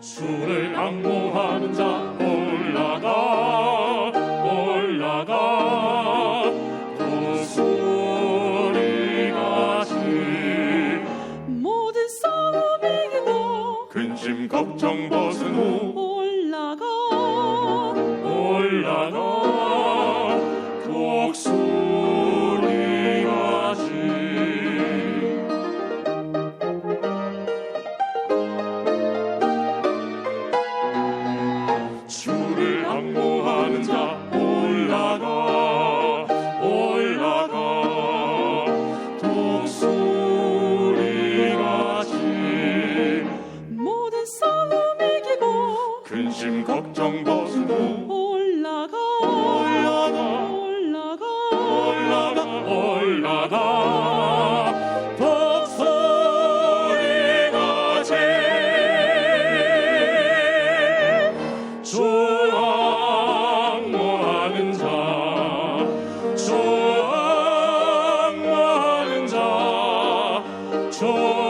주를 자 올라가 올라가. 독수리같이 모든 싸움 이기고 근심 걱정 벗은 후 근심 걱정 후 올라가 올라가 올라가. 올라가 올라가. 독수리같이 조악모하는 자 조악모하는 자조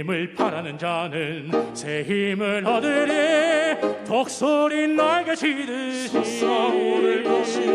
주님을 바라는 자는 새 힘을 얻으리. 독소리 날개 치듯이 솟아오를 것이요 주님